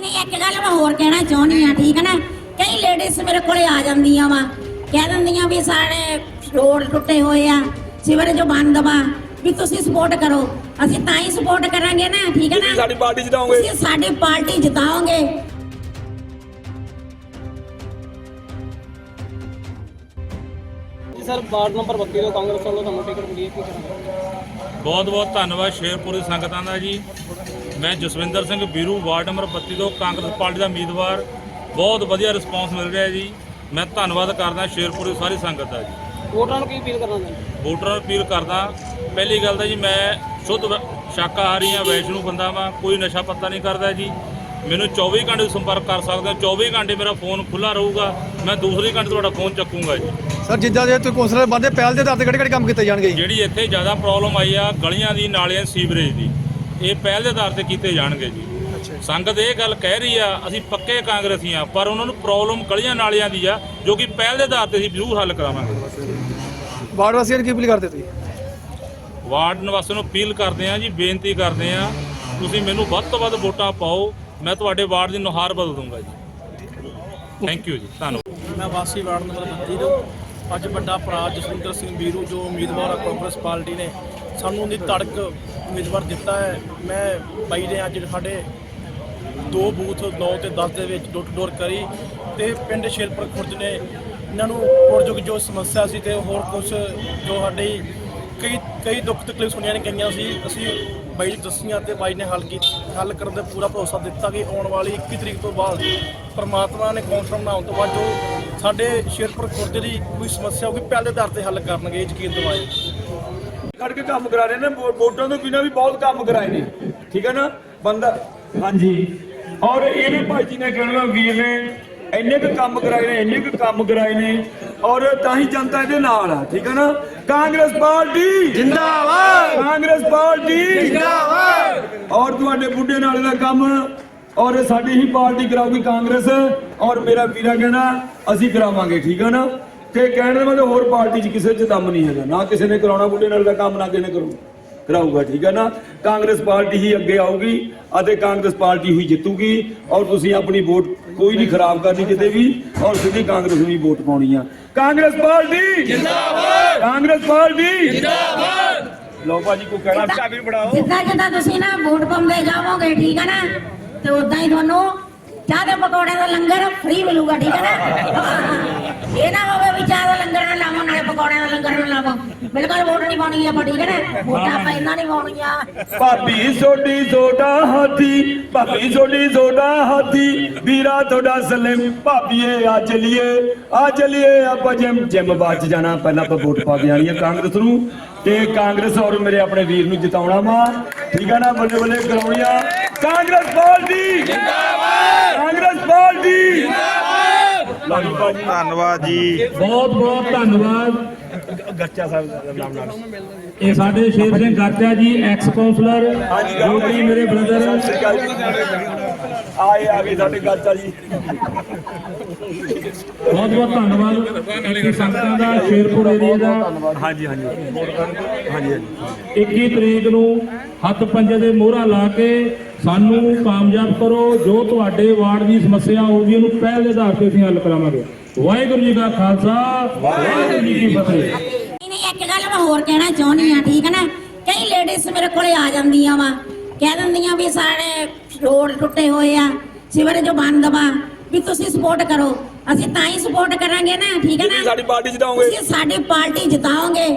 ਨਹੀਂ ਨਹੀਂ ਇੱਕ ਗੱਲ ਮੈਂ ਹੋਰ ਕਹਿਣਾ ਚਾਹੁੰਦੀ ਆ ਠੀਕ ਹੈ ਨਾ? ਕਈ ਲੇਡੀਜ਼ ਮੇਰੇ ਕੋਲੇ ਆ ਜਾਂਦੀਆਂ ਵਾ। ਕਹਿ ਦਿੰਦੀਆਂ ਵੀ ਸਾਡੇ ਰੋਡ ਟੁੱਟੇ ਹੋਏ ਆ ਸਿਵਰ ਜੋ ਬੰਦ ਵਾ ਵੀ ਤੁਸੀਂ ਸਪੋਰਟ ਕਰੋ। ਅਸੀਂ ਤਾਂ ਹੀ ਸਪੋਰਟ ਕਰਾਂਗੇ ਨਾ ਠੀਕ ਹੈ ਤੁਸੀਂ ਨਾ ਸਾਡੀ ਪਾਰਟੀ ਜਿਤਾਓਗੇ। ਤੁਸੀਂ ਸਾਡੀ ਪਾਰਟੀ ਜਿਤਾਓਗੇ। ਜੀ ਸਰ ਵਾਰਡ ਨੰਬਰ 32 ਤੋਂ ਕਾਂਗਰਸ ਵੱਲੋਂ ਤੁਹਾਨੂੰ ਟਿਕਟ ਮਿਲੀ ਹੈ ਕੀ ਕਰਾਂਗੇ ਬਹੁਤ ਬਹੁਤ ਧੰਨਵਾਦ ਸ਼ੇਰਪੁਰ ਦੀ ਸੰਗਤਾਂ ਦਾ ਜੀ। ਮੈਂ ਜਸਵਿੰਦਰ ਸਿੰਘ ਬੀਰੂ ਵਾਰਡ ਨੰਬਰ 32 ਤੋਂ ਕਾਂਗਰਸ ਪਾਰਟੀ ਦਾ ਉਮੀਦਵਾਰ। ਬਹੁਤ ਵਧੀਆ ਰਿਸਪਾਂਸ ਮਿਲ ਰਿਹਾ ਜੀ। ਮੈਂ ਧੰਨਵਾਦ ਕਰਦਾ ਸ਼ੇਰਪੁਰ ਦੀ ਸਾਰੀ ਸੰਗਤ ਦਾ ਜੀ। ਵੋਟਰਾਂ ਨੂੰ ਕੀ ਅਪੀਲ ਕਰਨਾ ਚਾਹੁੰਦੇ ਵੋਟਰਾਂ ਨੂੰ ਅਪੀਲ ਕਰਦਾ ਪਹਿਲੀ ਗੱਲ ਤਾਂ ਜੀ ਮੈਂ ਸ਼ੁੱਧ ਵ- ਸ਼ਾਕਾਹਾਰੀ ਹਾਂ ਵੈਸ਼ਨੂ ਬੰਦਾ ਵਾਂ ਕੋਈ ਨਸ਼ਾ ਪੱਤਾ ਨਹੀਂ ਕਰਦਾ ਜੀ। ਮੈਨੂੰ 24 ਘੰਟੇ ਸੰਪਰਕ ਕਰ ਸਕਦੇ ਹੋ 24 ਘੰਟੇ ਮੇਰਾ ਫੋਨ ਖੁੱਲਾ ਰਹੂਗਾ ਮੈਂ ਦੂਸਰੇ ਘੰਟੇ ਤੁਹਾਡਾ ਫੋਨ ਚੱਕੂਗਾ ਜੀ। ਸਰ ਜਿੱਦਾਂ ਜੇ ਤੁਸੀਂ ਕੌਂਸਲਰ ਬੰਦੇ ਪਹਿਲ ਦੇ ਆਧਾਰ ਤੇ ਕਿਹੜੇ ਕਿਹੜੇ ਕੰਮ ਕੀਤੇ ਜਾਣਗੇ ਜੀ? ਜਿਹੜੀ ਇੱਥੇ ਜ਼ਿਆਦਾ ਪ੍ਰੋਬਲਮ ਆਈ ਆ ਗਲੀਆਂ ਦੀ ਨਾਲੀਆਂ ਸੀਵਰੇਜ ਦੀ। ਇਹ ਪਹਿਲ ਦੇ ਆਧਾਰ ਤੇ ਕੀਤੇ ਜਾਣਗੇ ਜੀ। ਸੰਗਤ ਇਹ ਗੱਲ ਕਹਿ ਰਹੀ ਆ ਅਸੀਂ ਪੱਕੇ ਕਾਂਗਰਸੀ ਆ ਪਰ ਉਹਨਾਂ ਨੂੰ ਪ੍ਰੋਬਲਮ ਗਲੀਆਂ ਨਾਲੀਆਂ ਦੀ ਆ ਜੋ ਕਿ ਪਹਿਲ ਦੇ ਆਧਾਰ ਤੇ ਅਸੀਂ ਜ਼ਰੂਰ ਹੱਲ ਕਰਾਵਾਂਗੇ। ਵਾਰਡ ਵਾਸੀਆਂ ਨੂੰ ਕੀ ਅਪੀਲ ਕਰਦੇ ਤੁਸੀਂ? ਵਾਰਡ ਨਿਵਾਸੀਆਂ ਨੂੰ ਅਪੀਲ ਕਰਦੇ ਆ ਜੀ ਬੇਨਤੀ ਕਰਦੇ ਆ ਤੁਸੀਂ ਮੈਨੂੰ ਵੱਧ ਤੋਂ ਵੱਧ ਵੋਟਾਂ ਪਾਓ ਮੈਂ ਤੁਹਾਡੇ ਵਾਰਡ ਦੀ ਨੁਹਾਰ ਬਦਲ ਦੂੰਗਾ ਜੀ। ਥੈਂਕ ਯੂ ਜੀ ਧੰਨਵਾਦ। ਮੈਂ ਵਾਸੀ ਵਾਰਡ ਨੰਬਰ 32 ਤੋਂ ਅੱਜ ਵੱਡਾ ਭਰਾ ਜਸਵਿੰਦਰ ਸਿੰਘ ਬੀਰੂ ਜੋ ਉਮੀਦਵਾਰ ਆ ਕਾਂਗਰਸ ਪਾਰਟੀ ਨੇ ਸਾਨੂੰ ਉਹਦੀ ਤੜਕ ਉਮੀਦਵਾਰ ਦਿੱਤਾ ਹੈ। ਮੈਂ ਬਾਈ ਨੇ ਅੱਜ ਸਾਡੇ ਦੋ ਬੂਥ 9 ਤੇ 10 ਦੇ ਵਿੱਚ ਡੋਰ ਡੋਰ ਕਰੀ ਤੇ ਪਿੰਡ ਸ਼ੇਰਪੁਰ ਖੁਰਦ ਨੇ ਇਹਨਾਂ ਨੂੰ ਪੁਰਜੁਗ ਜੋ ਸਮੱਸਿਆ ਸੀ ਤੇ ਹੋਰ ਕੁਝ ਜੋ ਸਾਡੇ ਕਈ ਕਈ ਦੁੱਖ ਤਕਲੀਫ ਸੁਣੀਆਂ ਨੇ ਕਈਆਂ ਸੀ, ਅਸੀਂ ਬਾਈ ਨੂੰ ਦੱਸੀਆਂ ਤੇ ਬਾਈ ਨੇ ਹੱਲ ਕੀ ਹੱਲ ਕਰਨ ਦਾ ਪੂਰਾ ਭਰੋਸਾ ਦਿੱਤਾ ਕਿ ਆਉਣ ਵਾਲੀ 21 ਤਰੀਕ ਤੋਂ ਬਾਅਦ ਪਰਮਾਤਮਾ ਨੇ ਕੌਂਸਲ ਬਣਾਉਣ ਤੋਂ ਬਾਅਦ ਜੋ ਸਾਡੇ ਸ਼ੇਰਪੁਰ ਖੁਰਦ ਦੀ ਕੋਈ ਸਮੱਸਿਆ ਹੋਊਗੀ, ਪਹਿਲੇ ਦਰ ਤੇ ਹੱਲ ਕਰਨਗੇ ਯਕੀਨ ਦਿਵਾਏ ਖੜ ਕੇ ਕੰਮ ਕਰਾ ਰਹੇ ਨੇ ਵੋਟਾਂ ਤੋਂ ਬਿਨਾਂ ਵੀ ਬਹੁਤ ਕੰਮ ਕਰਾਏ ਨੇ। ਠੀਕ ਹੈ ਨਾ? ਬੰਦਾ ਹਾਂਜੀ। ਔਰ ਇਹਨੇ ਭਾਈ ਜੀ ਨੇ ਕਹਿਣਾ ਵੀਰ ਨੇ ਇੰਨੇ ਕੁ ਕੰਮ ਕਰਾਏ ਨੇ ਇੰਨੇ ਕੁ ਕੰਮ ਕਰਾਏ ਨੇ ਔਰ ਤਾਂ ਹੀ ਜਨਤਾ ਇਹਦੇ ਨਾਲ ਆ ਠੀਕ ਹੈ ਨਾ? Congress party! ਜਿੰਦਾਬਾਦ! Congress party! ਜਿੰਦਾਬਾਦ! ਔਰ ਤੁਹਾਡੇ ਬੁੱਢੇ ਨਾਲੇ ਦਾ ਕੰਮ ਔਰ ਸਾਡੀ ਹੀ ਪਾਰਟੀ ਕਰਾਊਗੀ ਕਾਂਗਰਸ ਔਰ ਮੇਰਾ ਵੀਰਾ ਕਹਿਣਾ ਅਸੀਂ ਕਰਾਵਾਂਗੇ ਠੀਕ ਹੈ ਨਾ? ਤੇ ਕਹਿਣ ਦਾ ਮਤਲਬ ਹੋਰ ਪਾਰਟੀ 'ਚ ਕਿਸੇ 'ਚ ਦਮ ਨਹੀਂ ਹੈਗਾ। ਨਾ ਕਿਸੇ ਨੇ ਕਰਾਉਣਾ ਬੁੱਢੇ ਨਾਲ ਦਾ ਕੰਮ ਨਾ ਕਿਸੇ ਨੇ ਕਰੂ ਕਰਾਊਗਾ ਠੀਕ ਹੈ ਨਾ? ਕਾਂਗਰਸ ਪਾਰਟੀ ਹੀ ਅੱਗੇ ਆਊਗੀ ਅਤੇ ਕਾਂਗਰਸ ਪਾਰਟੀ ਹੀ ਜਿੱਤੂਗੀ ਔਰ ਤੁਸੀਂ ਆਪਣੀ ਵੋਟ ਕੋਈ ਨਹੀਂ ਖਰਾਬ ਕਰਨੀ ਕਿਤੇ ਵੀ ਔਰ ਸਿੱਧੀ ਕਾਂਗਰਸ ਨੂੰ ਹੀ ਵੋਟ ਪਾਉਣੀ ਆ। ਕਾਂਗਰਸ ਪਾਰਟੀ ਜਿੰਦਾਬਾਦ! ਕਾਂਗਰਸ ਪਾਰਟੀ ਜਿੰਦਾਬਾਦ! ਲਓ ਭਾਜੀ ਕੋ ਕਹਿਣਾ ਚਾਬੀ ਬੜਾਓ ਜਿੱਦਾਂ ਜਿੱਦਾਂ ਤੁਸੀਂ ਨਾ ਵੋਟ ਪਾਉਂਦੇ ਜਾਵੋਗੇ ਠੀਕ ਹੈ ਨਾ? ਤੇ ਉਦਾਂ ਹੀ ਤੁਹਾਨੂੰ ਚਾਹ ਦੇ ਪਕੌੜੇ ਦਾ ਲੰਗਰ ਫ੍ਰੀ ਮਿਲੂਗਾ ਠੀਕ ਹੈ ਨਾ? ਇਹ ਨਾ ਹੋਵੇ ਵੀ ਚਾਹ ਦਾ ਲੰਗਰ ਨਾ ਲਾਵੋ, ਨਾਲੇ ਪਕੌੜਿਆਂ ਦਾ ਲੰਗਰ ਨਾ ਲਾਵੋ। ਬਿਲਕੁਲ ਵੋਟ ਨਹੀਂ ਪਾਉਣੀ ਆਪਾਂ ਠੀਕ ਹੈ ਨਾ ਵੋਟਾਂ ਆਪਾਂ ਇਹਨਾਂ ਨਹੀਂ ਪਾਉਣੀਆਂ। ਭਾਬੀ ਸੋਡੀ ਸੋਡਾ ਹਾਥੀ, ਭਾਬੀ ਸੋਡੀ ਸੋਡਾ ਹਾਥੀ, ਵੀਰਾ ਤੁਹਾਡਾ ਸਲਿਮ। ਭਾਬੀਏ ਆ ਚਲੀਏ ਆ ਚਲੀਏ ਆਪਾਂ ਜਿਮ ਜਿਮ ਬਾਅਦ ਚ ਜਾਣਾ, ਪਹਿਲਾਂ ਆਪਾਂ ਵੋਟ ਪਾ ਕੇ ਆਣੀ ਹੈ ਕਾਂਗਰਸ ਨੂੰ। ਤੇ ਕਾਂਗਰਸ ਔਰ ਮੇਰੇ ਆਪਣੇ ਵੀਰ ਨੂੰ ਜਿਤਾਉਣਾ ਵਾ। ਠੀਕ ਹੈ ਨਾ, ਬੱਲੇ ਬੱਲੇ ਕਰਾਉਣੀ ਆ ਕਾਂਗਰਸ ਪਾਰਟੀ ਜਿੰਦਾਬਾਦ ਕਾਂਗਰਸ ਪਾਰਟੀ ਜਿੰਦਾਬਾਦ ਧੰਨਵਾਦ। ਜੀ। ਬਹੁਤ ਬਹੁਤ ਧੰਨਵਾਦ। ਗੱਚਾ ਸਾਹਿਬ ਦਾ ਨਾਮ ਨਾਲ। ਇਹ ਸਾਡੇ ਸ਼ੇਰ ਸਿੰਘ ਗਾਚਾ ਜੀ ਐਕਸ ਕਾਉਂਸਲਰ ਜੋ ਕਿ ਮੇਰੇ ਬ੍ਰਦਰ ਆਏ ਆ ਗਏ ਸਾਡੇ ਗੱਚਾ ਜੀ। ਬਹੁਤ ਬਹੁਤ ਧੰਨਵਾਦ। ਇੱਥੇ ਸੰਗਤਾਂ ਦਾ ਸ਼ੇਰਪੁਰ ਏਰੀਆ ਦਾ। ਹਾਂਜੀ ਹਾਂਜੀ। ਹਾਂਜੀ ਹਾਂਜੀ। 21 ਤਰੀਕ ਨੂੰ ਹੱਥ ਪੰਜੇ ਦੇ ਮੋਹਰਾ ਲਾ ਕੇ ਸਾਨੂੰ ਕਾਮਯਾਬ ਕਰੋ ਜੋ ਤੁਹਾਡੇ ਵਾਰਡ ਦੀ ਸਮੱਸਿਆ ਹੋਊਗੀ ਉਹਨੂੰ ਪਹਿਲ ਦੇ ਆਧਾਰ ਤੇ ਅਸੀਂ ਹੱਲ ਕਰਾਵਾਂਗੇ। ਵਾਹਿਗੁਰੂ ਜੀ ਕਾ ਖਾਲਸਾ ਵਾਹਿਗੁਰੂ ਜੀ ਕੀ ਫਤਿਹ। ਨਹੀਂ ਨਹੀਂ ਇੱਕ ਗੱਲ ਮੈਂ ਹੋਰ ਕਹਿਣਾ ਚਾਹੁੰਦੀ ਆ ਠੀਕ ਹੈ ਨਾ? ਕਈ ਲੇਡੀਜ਼ ਮੇਰੇ ਕੋਲੇ ਆ ਜਾਂਦੀਆਂ ਵਾ ਕਹਿ ਦਿੰਦੀਆਂ ਵੀ ਸਾਡੇ ਰੋਡ ਟੁੱਟੇ ਹੋਏ ਆ ਸਿਵਰ ਜੋ ਬੰਦ ਵਾ ਵੀ ਤੁਸੀਂ ਸਪੋਰਟ ਕਰੋ। ਅਸੀਂ ਤਾਂ ਹੀ ਸਪੋਰਟ ਕਰਾਂਗੇ ਨਾ ਠੀਕ ਹੈ ਤੁਸੀਂ ਨਾ ਸਾਡੀ ਪਾਰਟੀ ਜਿਤਾਓਗੇ। ਤੁਸੀਂ ਸਾਡੀ ਪਾਰਟੀ ਜਿਤਾਓਗੇ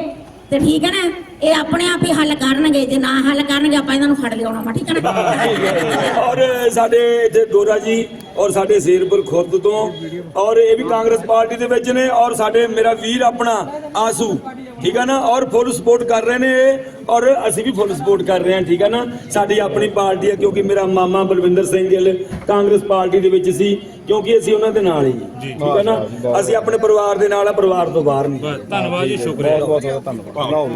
ਤੇ ਠੀਕ ਹੈ ਨਾ? ਇਹ ਆਪਣੇ ਆਪ ਹੀ ਹੱਲ ਕਰਨਗੇ ਜੇ ਨਾ ਹੱਲ ਕਰਨਗੇ ਆਪਾਂ ਇਹਨਾਂ ਨੂੰ ਫੜ ਲਿਆਉਣਾ ਵਾ ਠੀਕ ਹੈ ਨਾ? ਔਰ ਸਾਡੇ ਇੱਥੇ ਗੋਰਾ ਜੀ ਔਰ ਸਾਡੇ ਸ਼ੇਰਪੁਰ ਖੁਰਦ ਤੋਂ ਔਰ ਇਹ ਵੀ ਕਾਂਗਰਸ ਪਾਰਟੀ ਦੇ ਵਿੱਚ ਨੇ ਔਰ ਸਾਡੇ ਮੇਰਾ ਵੀਰ ਆਪਣਾ ਆਸੂ ਠੀਕ ਹੈ ਨਾ? ਔਰ ਫੁੱਲ ਸਪੋਰਟ ਕਰ ਰਹੇ ਨੇ ਇਹ ਔਰ ਅਸੀਂ ਵੀ ਫੁੱਲ ਸਪੋਰਟ ਕਰ ਰਹੇ ਹਾਂ ਠੀਕ ਹੈ ਨਾ? ਸਾਡੀ ਆਪਣੀ ਪਾਰਟੀ ਹੈ ਕਿਉਂਕਿ ਮੇਰਾ ਮਾਮਾ ਬਲਵਿੰਦਰ ਸਿੰਘ ਗਿੱਲ ਕਾਂਗਰਸ ਪਾਰਟੀ ਦੇ ਵਿੱਚ ਸੀ ਕਿਉਂਕਿ ਅਸੀਂ ਉਹਨਾਂ ਦੇ ਨਾਲ ਹੀ ਠੀਕ ਹੈ ਨਾ? ਅਸੀਂ ਆਪਣੇ ਪਰਿਵਾਰ ਦੇ ਨਾਲ ਆ ਪਰਿਵਾਰ ਤੋਂ ਬਾਹਰ ਨਹੀਂ। ਧੰਨਵਾਦ ਜੀ ਸ਼ੁਕਰੀਆ। ਬਹੁਤ ਬਹੁਤ ਧੰਨਵਾਦ